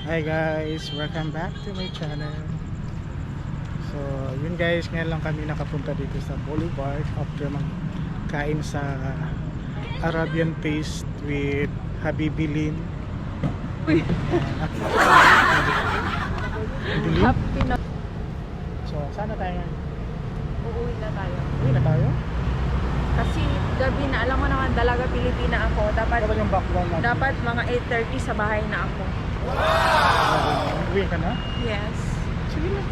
Hi guys, welcome back to my channel. So, yun guys, ngayon lang kami nakapunta dito sa Boulevard after magkain sa Arabian Paste with Habibi Lin. Uy. So, sana tayo ngayon? Uuwi na tayo. Uwi na tayo? Kasi gabi na, alam mo naman, dalaga Pilipina ako. Dapat, ba yung background natin? dapat mga 8.30 sa bahay na ako. Uwi ka na? Yes. Sige na.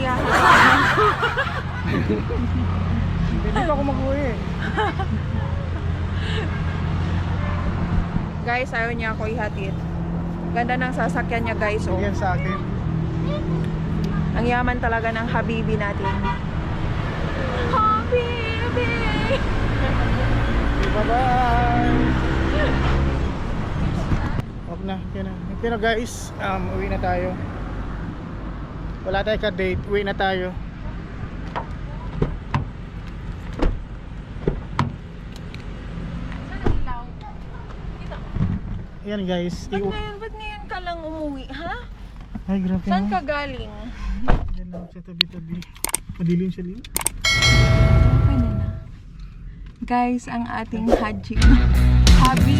Yeah. Hindi pa ako mag-uwi. guys, ayaw niya ako ihatid. Ganda ng sasakyan niya guys. Oh. Sige yan sa akin. Ang yaman talaga ng Habibi natin. Habibi! Huwag na, na guys, um, uwi na tayo. Wala tayo ka-date, uwi na tayo. Ayan guys, Ba't ngayon, ba't ngayon ka lang umuwi, ha? Ay grabe Saan ka galing? Diyan lang sa tabi-tabi. Madilim siya din. Okay na na. Guys, ang ating Haji. Habibi